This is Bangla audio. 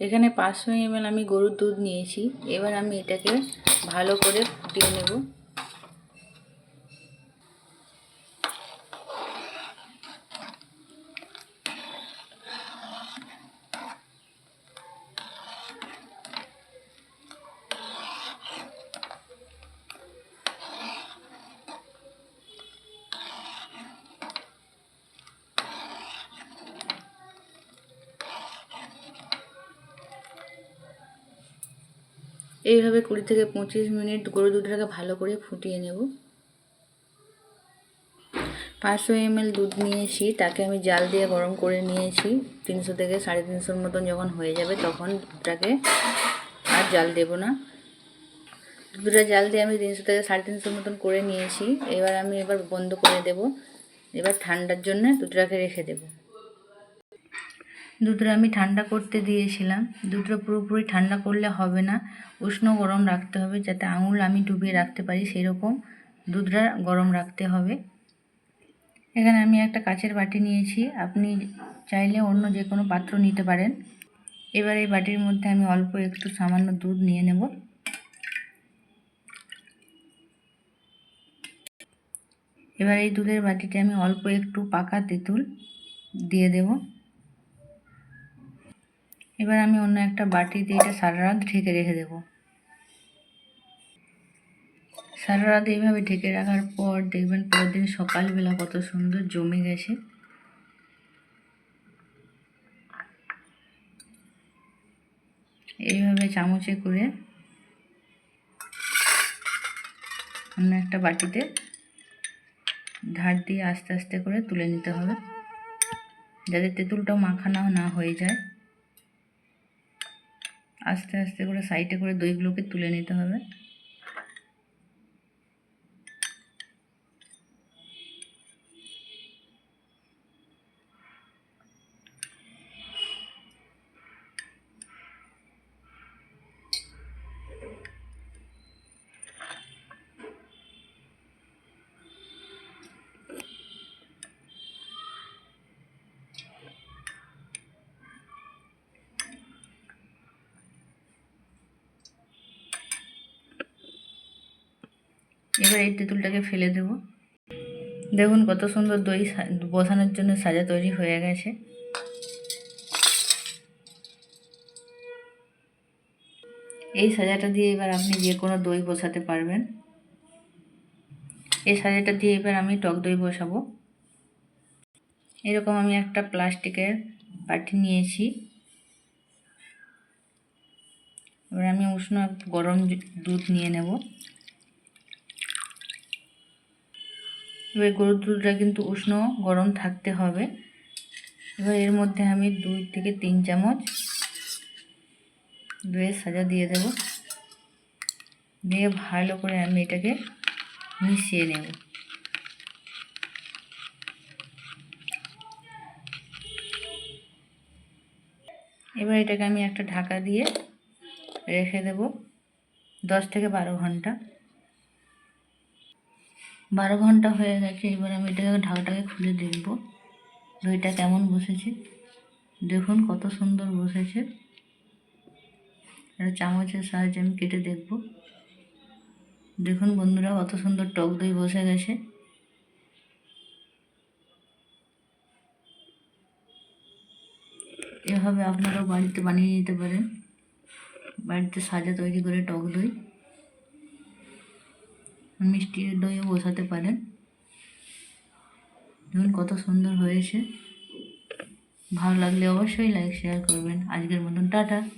এখানে পাঁচশো এমএল আমি গরুর দুধ নিয়েছি। এবার আমি এটাকে ভালো করে ফুটিয়ে নেব। এইভাবে কুড়ি থেকে পঁচিশ মিনিট গরুর দুধটাকে ভালো করে ফুটিয়ে নেব। পাঁচশো এমএল দুধ নিয়েছি, তাকে আমি জাল দিয়ে গরম করে নিয়েছি। তিনশো থেকে সাড়ে তিনশোর মতন যখন হয়ে যাবে তখন দুধটাকে আর জাল দেব না। দুধটা জাল দিয়ে আমি তিনশো থেকে সাড়ে তিনশোর মতন করে নিয়েছি। এবার আমি এবার বন্ধ করে দেব। এবার ঠান্ডার জন্য দুধটাকে রেখে দেবো। দুধটা আমি ঠান্ডা করতে দিয়েছিলাম। দুধটা পুরোপুরি ঠান্ডা করলে হবে না। উষ্ণ গরম রাখতে হবে যাতে আঙুল আমি ডুবিয়ে রাখতে পারি সেরকম দুধটা গরম রাখতে হবে। এখানে আমি একটা কাচের বাটি নিয়েছি। আপনি চাইলে অন্য যে কোনো পাত্র নিতে পারেন। এবার এই বাটির মধ্যে আমি অল্প একটু সামান্য দুধ নিয়ে নেব। এবার এই দুধের বাটিতে আমি অল্প একটু পাকা তেঁতুল দিয়ে দেবো। এবার আমি অন্য একটা বাটিতে এটা সারা রাত ঢেকে রেখে দেব। সারা রাত এইভাবে ঢেকে রাখার পর দেখবেন পরের দিন সকালবেলা কত সুন্দর জমে গেছে। এইভাবে চামচে করে অন্য একটা বাটিতে ধার দিয়ে আস্তে আস্তে করে তুলে নিতে হবে, যাতে তেঁতুলটাও মাখানাও না হয়ে যায়। আস্তে আস্তে করে সাইডে করে দইগুলোকে তুলে নিতে হবে। এবার এই তেঁতুলটাকে ফেলে দেব। দেখুন কত সুন্দর দই বসানোর জন্য সাজা তৈরি হয়ে গেছে। এই সাজাটা দিয়ে এবার আপনি যে কোনো দই বসাতে পারবেন। এই সাজাটা দিয়ে এবার আমি টক দই বসাবো। এরকম আমি একটা প্লাস্টিকের বাটি নিয়েছি। এবার আমি উষ্ণ গরম দুধ নিয়ে নেব। এবার গরুর দুধটা কিন্তু উষ্ণ গরম থাকতে হবে। এবার এর মধ্যে আমি দুই থেকে তিন চামচ দইয়ের সাজা দিয়ে দেব। দিয়ে ভালো করে আমি এটাকে মিশিয়ে নেব। এবার এটাকে আমি একটা ঢাকা দিয়ে রেখে দেব দশ থেকে বারো ঘণ্টা। বারো ঘণ্টা হয়ে গেছে, এবার আমি এটাকে ঢাকাটাকে খুলে দেখব দইটা কেমন বসেছে। দেখুন কত সুন্দর বসেছে। একটা চামচের সাহায্যে আমি কেটে দেখব। দেখুন বন্ধুরা কত সুন্দর টক দই বসে গেছে। এভাবে আপনারাও বাড়িতে বানিয়ে নিতে পারেন। বাড়িতে সাজা তৈরি করে টক দই। মিষ্টি দইও বসাতে পারেন। দেখুন কত সুন্দর হয়েছে। ভালো লাগলে অবশ্যই লাইক শেয়ার করবেন। আজকের মতন টাটা।